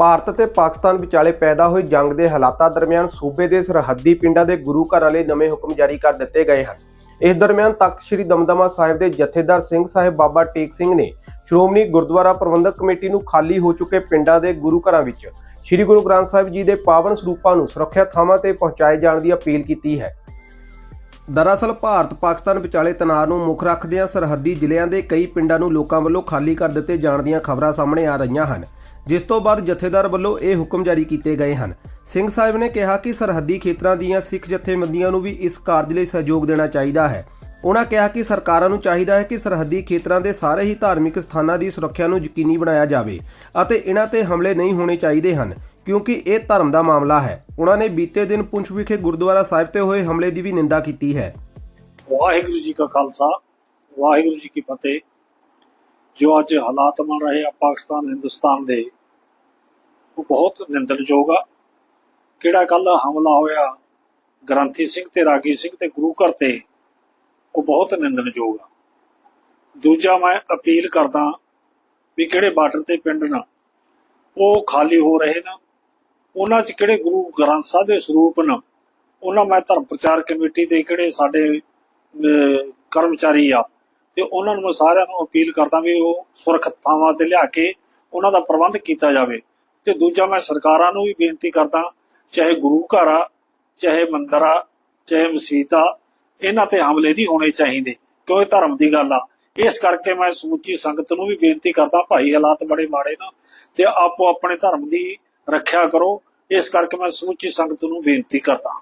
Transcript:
ਭਾਰਤ ਤੇ ਪਾਕਿਸਤਾਨ ਵਿਚਾਲੇ ਪੈਦਾ ਹੋਈ ਜੰਗ ਦੇ ਹਾਲਾਤਾਂ ਦਰਮਿਆਨ ਸੂਬੇ ਦੇ ਸਰਹੱਦੀ ਪਿੰਡਾਂ ਦੇ ਗੁਰੂ ਘਰਾਂ ਲਈ ਨਵੇਂ ਹੁਕਮ ਜਾਰੀ ਕਰ ਦਿੱਤੇ ਗਏ ਹਨ। ਇਸ ਦਰਮਿਆਨ ਤਖਤ ਸ੍ਰੀ ਦਮਦਮਾ ਸਾਹਿਬ ਦੇ ਜਥੇਦਾਰ ਸਿੰਘ ਸਾਹਿਬ ਬਾਬਾ ਟੇਕ ਸਿੰਘ ਨੇ ਸ਼੍ਰੋਮਣੀ ਗੁਰਦੁਆਰਾ ਪ੍ਰਬੰਧਕ ਕਮੇਟੀ ਨੂੰ ਖਾਲੀ ਹੋ ਚੁੱਕੇ ਪਿੰਡਾਂ ਦੇ ਗੁਰੂ ਘਰਾਂ ਵਿੱਚ ਸ੍ਰੀ ਗੁਰੂ ਗ੍ਰੰਥ ਸਾਹਿਬ ਜੀ ਦੇ ਪਾਵਨ ਸਰੂਪਾਂ ਨੂੰ ਸੁਰੱਖਿਅਤ ਥਾਵਾਂ ਤੇ ਪਹੁੰਚਾਏ ਜਾਣ ਦੀ ਅਪੀਲ ਕੀਤੀ ਹੈ। ਦਰਅਸਲ ਭਾਰਤ ਪਾਕਿਸਤਾਨ ਵਿਚਾਲੇ ਤਣਾਅ ਨੂੰ ਮੁੱਖ ਰੱਖਦਿਆਂ ਸਰਹੱਦੀ ਜ਼ਿਲ੍ਹਿਆਂ ਦੇ ਕਈ ਪਿੰਡਾਂ ਨੂੰ ਲੋਕਾਂ ਵੱਲੋਂ ਖਾਲੀ ਕਰ ਦਿੱਤੇ ਜਾਣ ਦੀਆਂ ਖਬਰਾਂ ਸਾਹਮਣੇ ਆ ਰਹੀਆਂ ਹਨ, ਜਿਸ ਤੋਂ ਬਾਅਦ ਜਥੇਦਾਰ ਵੱਲੋਂ ਇਹ ਹੁਕਮ ਜਾਰੀ ਕੀਤੇ ਗਏ ਹਨ। ਸਿੰਘ ਸਾਹਿਬ ਨੇ ਕਿਹਾ ਕਿ ਸਰਹੱਦੀ ਖੇਤਰਾਂ ਦੀਆਂ ਸਿੱਖ ਜਥੇਬੰਦੀਆਂ ਨੂੰ ਵੀ ਇਸ ਕਾਰਜ ਲਈ ਸਹਿਯੋਗ ਦੇਣਾ ਚਾਹੀਦਾ ਹੈ। ਉਹਨਾਂ ਕਿਹਾ ਕਿ ਸਰਕਾਰਾਂ ਨੂੰ ਚਾਹੀਦਾ ਹੈ ਕਿ ਸਰਹੱਦੀ ਖੇਤਰਾਂ ਦੇ ਸਾਰੇ ਹੀ ਧਾਰਮਿਕ ਸਥਾਨਾਂ ਦੀ ਸੁਰੱਖਿਆ ਨੂੰ ਯਕੀਨੀ ਬਣਾਇਆ ਜਾਵੇ ਅਤੇ ਇਹਨਾਂ ਤੇ ਹਮਲੇ ਨਹੀਂ ਹੋਣੇ ਚਾਹੀਦੇ ਹਨ। ਕਿਉਂਕਿ ਇਹ ਧਰਮ ਦਾ ਮਾਮਲਾ ਹੈ। ਉਹਨਾਂ ਨੇ ਬੀਤੇ ਦਿਨ ਪੁੰਛ ਵਿਖੇ ਗੁਰਦੁਆਰਾ ਸਾਹਿਬ ਤੇ ਹੋਏ ਹਮਲੇ ਦੀ ਵੀ ਨਿੰਦਾ ਕੀਤੀ ਹੈ। ਵਾਹਿਗੁਰੂ ਜੀ ਕਾ ਖਾਲਸਾ, ਵਾਹਿਗੁਰੂ ਜੀ ਕੀ ਫਤਿਹ। ਜੋ ਅੱਜ ਹਾਲਾਤ ਬਣ ਰਹੇ ਆ ਪਾਕਿਸਤਾਨ, ਹਿੰਦੁਸਤਾਨ ਦੇ, ਉਹ ਬਹੁਤ ਨਿੰਦਣਯੋਗ ਆ। ਕਿਹੜਾ ਕੱਲ ਹਮਲਾ ਹੋਇਆ, ਗ੍ਰੰਥੀ ਸਿੰਘ ਤੇ ਰਾਗੀ ਸਿੰਘ ਤੇ ਗੁਰੂ ਘਰ ਤੇ, ਉਹ ਬਹੁਤ ਨਿੰਦਣਯੋਗ ਆ। ਦੂਜਾ ਮੈਂ ਅਪੀਲ ਕਰਦਾ ਵੀ ਕਿਹੜੇ ਬਾਰਡਰ ਤੇ ਪਿੰਡ ਨਾ, ਉਹ ਖਾਲੀ ਹੋ ਰਹੇ ਨਾ ਉਹਨਾਂ 'ਚ ਕਿਹੜੇ ਗੁਰੂ ਗ੍ਰੰਥ ਸਾਹਿਬ ਦੇ ਸਰੂਪ ਨਾ? ਉਹਨਾਂ ਮੈਂ ਧਰਮ ਪ੍ਰਚਾਰ ਕਮੇਟੀ ਦੇ ਕਿਹੜੇ ਸਾਡੇ ਕਰਮਚਾਰੀ ਆ। ਤੇ ਉਹਨਾਂ ਨੂੰ ਮੈਂ ਸਾਰਿਆਂ ਨੂੰ ਅਪੀਲ ਕਰਦਾ ਵੀ ਉਹ ਸੁਰੱਖਿਅਤ ਥਾਵਾਂ ਤੇ ਲਿਆ ਕੇ ਉਹਨਾਂ ਦਾ ਪ੍ਰਬੰਧ ਕੀਤਾ ਜਾਵੇ। ਤੇ ਦੂਜਾ ਮੈਂ ਸਰਕਾਰਾਂ ਨੂੰ ਵੀ ਬੇਨਤੀ ਕਰਦਾ, ਚਾਹੇ ਗੁਰੂ ਘਰ ਆ, ਚਾਹੇ ਮੰਦਿਰ ਆ, ਚਾਹੇ ਮਸਜਿਦ ਆ, ਇਹਨਾਂ ਤੇ ਹਮਲੇ ਨਹੀਂ ਹੋਣੇ ਚਾਹੀਦੇ, ਕਿਉਂ ਧਰਮ ਦੀ ਗੱਲ ਆ। ਇਸ ਕਰਕੇ ਮੈਂ ਸਮੁੱਚੀ ਸੰਗਤ ਨੂੰ ਵੀ ਬੇਨਤੀ ਕਰਦਾ, ਭਾਈ ਹਾਲਾਤ ਬੜੇ ਮਾੜੇ ਨਾ, ਤੇ ਆਪੋ ਆਪਣੇ ਧਰਮ ਦੀ ਰੱਖਿਆ ਕਰੋ। ਇਸ ਕਰਕੇ ਮੈਂ ਸਮੁੱਚੀ ਸੰਗਤ ਨੂੰ ਬੇਨਤੀ ਕਰਦਾ